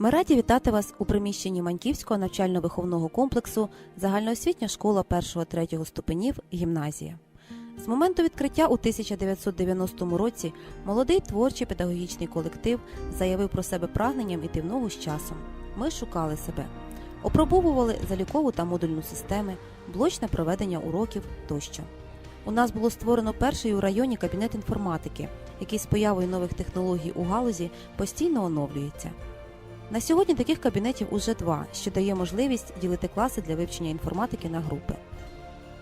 Ми раді вітати вас у приміщенні Маньківського навчально-виховного комплексу Загальноосвітня школа 1-3 ступенів гімназія. З моменту відкриття у 1990 році молодий творчий педагогічний колектив заявив про себе прагненням іти в ногу з часом. Ми шукали себе, опробовували залікову та модульну системи, блочне проведення уроків тощо. У нас було створено перший у районі кабінет інформатики, який з появою нових технологій у галузі постійно оновлюється. На сьогодні таких кабінетів уже два, що дає можливість ділити класи для вивчення інформатики на групи.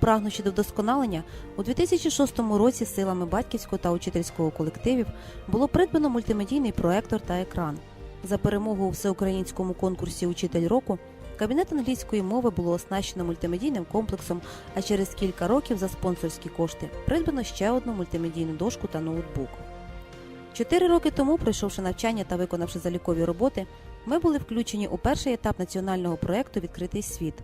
Прагнучи до вдосконалення, у 2006 році силами батьківського та учительського колективів було придбано мультимедійний проектор та екран. За перемогу у всеукраїнському конкурсі Учитель року кабінет англійської мови було оснащено мультимедійним комплексом, а через кілька років за спонсорські кошти придбано ще одну мультимедійну дошку та ноутбук. Чотири роки тому, пройшовши навчання та виконавши залікові роботи, ми були включені у перший етап національного проєкту Відкритий світ,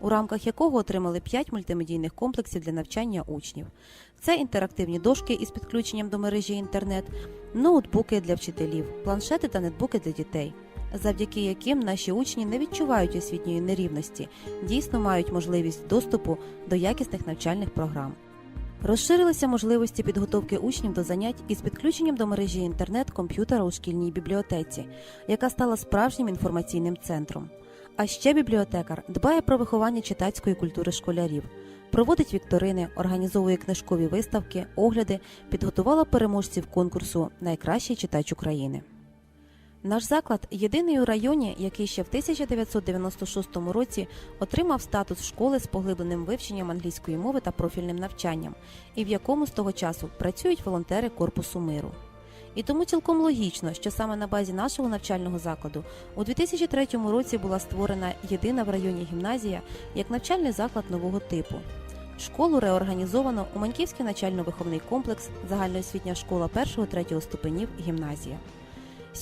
у рамках якого отримали 5 мультимедійних комплексів для навчання учнів. Це інтерактивні дошки із підключенням до мережі інтернет, ноутбуки для вчителів, планшети та нетбуки для дітей, завдяки яким наші учні не відчувають освітньої нерівності, дійсно мають можливість доступу до якісних навчальних програм. Розширилися можливості підготовки учнів до занять із підключенням до мережі інтернет комп'ютера у шкільній бібліотеці, яка стала справжнім інформаційним центром. А ще бібліотекар дбає про виховання читацької культури школярів, проводить вікторини, організовує книжкові виставки, огляди, підготувала переможців конкурсу Найкращий читач України. Наш заклад єдиний у районі, який ще в 1996 році отримав статус школи з поглибленим вивченням англійської мови та профільним навчанням, і в якому з того часу працюють волонтери Корпусу миру. І тому цілком логічно, що саме на базі нашого навчального закладу у 2003 році була створена єдина в районі гімназія як навчальний заклад нового типу. Школу реорганізовано у Маньківський навчально-виховний комплекс, загальноосвітня школа 1-3 ступенів гімназія.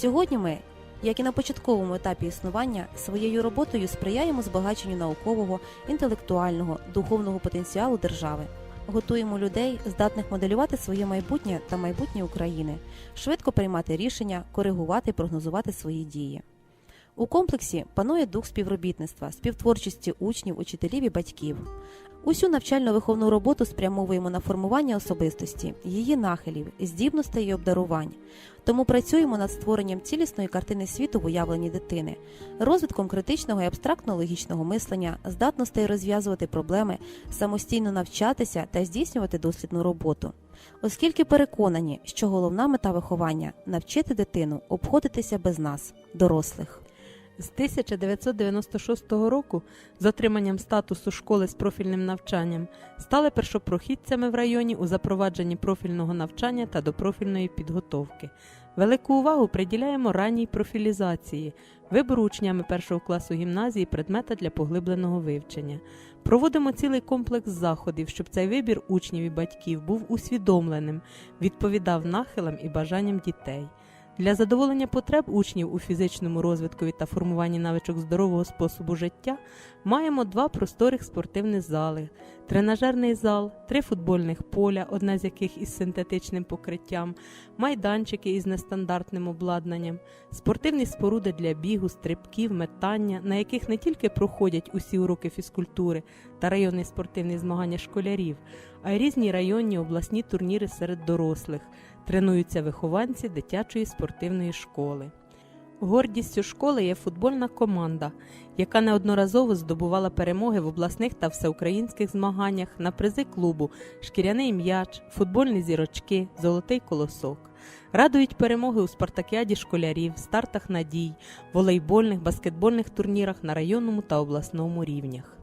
Сьогодні ми, як і на початковому етапі існування, своєю роботою сприяємо збагаченню наукового, інтелектуального, духовного потенціалу держави. Готуємо людей, здатних моделювати своє майбутнє та майбутнє України, швидко приймати рішення, коригувати і прогнозувати свої дії. У комплексі панує дух співробітництва, співтворчості учнів, учителів і батьків. Усю навчально-виховну роботу спрямовуємо на формування особистості, її нахилів, здібностей і обдарувань. Тому працюємо над створенням цілісної картини світу в уявленні дитини, розвитком критичного і абстрактно-логічного мислення, здатностей розв'язувати проблеми, самостійно навчатися та здійснювати дослідну роботу. Оскільки переконані, що головна мета виховання навчити дитину обходитися без нас, дорослих. З 1996 року з отриманням статусу школи з профільним навчанням стали першопрохідцями в районі у запровадженні профільного навчання та допрофільної підготовки. Велику увагу приділяємо ранній профілізації, вибору учнями першого класу гімназії предмета для поглибленого вивчення. Проводимо цілий комплекс заходів, щоб цей вибір учнів і батьків був усвідомленим, відповідав нахилам і бажанням дітей. Для задоволення потреб учнів у фізичному розвиткові та формуванні навичок здорового способу життя маємо два просторих спортивні зали, тренажерний зал, три футбольних поля, одне з яких із синтетичним покриттям, майданчики із нестандартним обладнанням, спортивні споруди для бігу, стрибків, метання, на яких не тільки проходять усі уроки фізкультури та районні спортивні змагання школярів, а й різні районні обласні турніри серед дорослих тренуються вихованці дитячої спортивної школи. Гордістю школи є футбольна команда, яка неодноразово здобувала перемоги в обласних та всеукраїнських змаганнях на призи клубу Шкіряний м'яч, футбольні зірочки, Золотий колосок. Радують перемоги у спартакіаді школярів, стартах надій, волейбольних, баскетбольних турнірах на районному та обласному рівнях.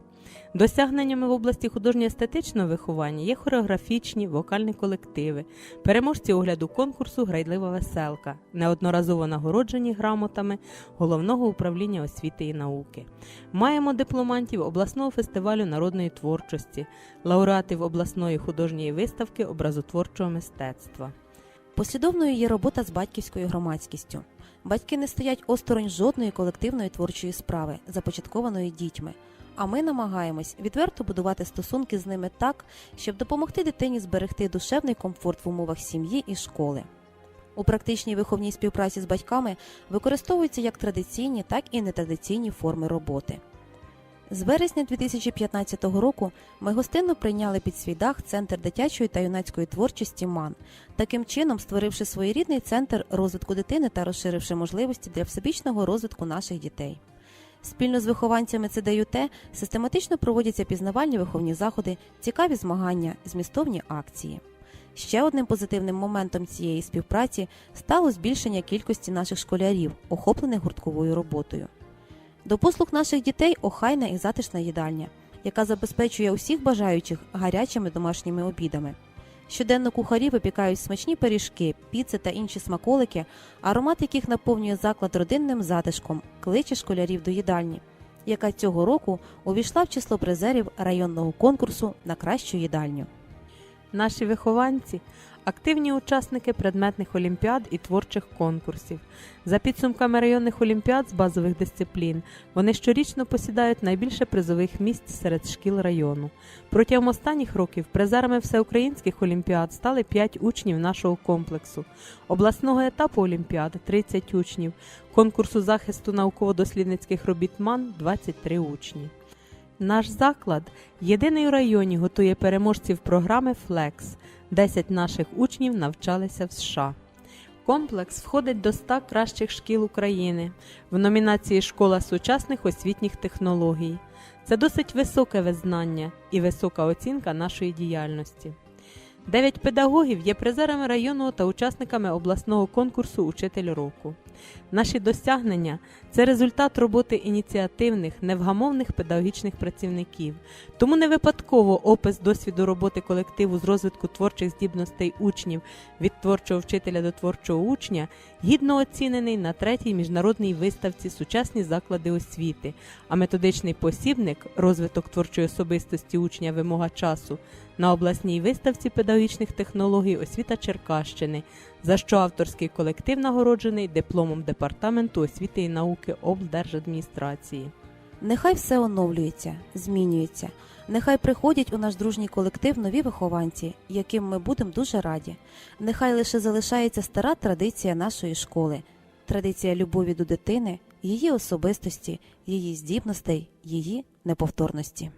Досягненнями в області художньо-естетичного виховання є хореографічні, вокальні колективи, переможці огляду конкурсу Грайлива веселка, неодноразово нагороджені грамотами Головного управління освіти і науки. Маємо дипломантів обласного фестивалю народної творчості, лауреатів обласної художньої виставки образотворчого мистецтва. Послідовною є робота з батьківською громадськістю. Батьки не стоять осторонь жодної колективної творчої справи, започаткованої дітьми. А ми намагаємось відверто будувати стосунки з ними так, щоб допомогти дитині зберегти душевний комфорт в умовах сім'ї і школи. У практичній виховній співпраці з батьками використовуються як традиційні, так і нетрадиційні форми роботи. З вересня 2015 року ми гостинно прийняли під свій дах Центр дитячої та юнацької творчості МАН, таким чином створивши своєрідний центр розвитку дитини та розширивши можливості для всебічного розвитку наших дітей. Спільно з вихованцями ЦДЮТ систематично проводяться пізнавальні виховні заходи, цікаві змагання, змістовні акції. Ще одним позитивним моментом цієї співпраці стало збільшення кількості наших школярів, охоплених гуртковою роботою. До послуг наших дітей охайна і затишна їдальня, яка забезпечує усіх бажаючих гарячими домашніми обідами. Щоденно кухарі випікають смачні пиріжки, піци та інші смаколики, аромат яких наповнює заклад родинним затишком, кличе школярів до їдальні, яка цього року увійшла в число призерів районного конкурсу на кращу їдальню. Наші вихованці активні учасники предметних олімпіад і творчих конкурсів. За підсумками районних олімпіад з базових дисциплін, вони щорічно посідають найбільше призових місць серед шкіл району. Протягом останніх років призерами всеукраїнських олімпіад стали 5 учнів нашого комплексу, обласного етапу олімпіад 30 учнів, конкурсу захисту науково-дослідницьких робіт МАН 23 учні. Наш заклад єдиний у районі готує переможців програми Flex. 10 наших учнів навчалися в США. Комплекс входить до 100 кращих шкіл України в номінації Школа сучасних освітніх технологій. Це досить високе визнання і висока оцінка нашої діяльності. Дев'ять педагогів є призерами районного та учасниками обласного конкурсу Учитель року. Наші досягнення це результат роботи ініціативних, невгамовних педагогічних працівників. Тому не випадково опис досвіду роботи колективу з розвитку творчих здібностей учнів від творчого вчителя до творчого учня гідно оцінений на третій міжнародній виставці Сучасні заклади освіти, а методичний посібник розвиток творчої особистості учня вимога часу на обласній виставці педагогічних технологій освіта Черкащини, за що авторський колектив нагороджений дипломом департаменту освіти і науки облдержадміністрації. Нехай все оновлюється, змінюється. Нехай приходять у наш дружній колектив нові вихованці, яким ми будемо дуже раді. Нехай лише залишається стара традиція нашої школи, традиція любові до дитини, її особистості, її здібностей, її неповторності.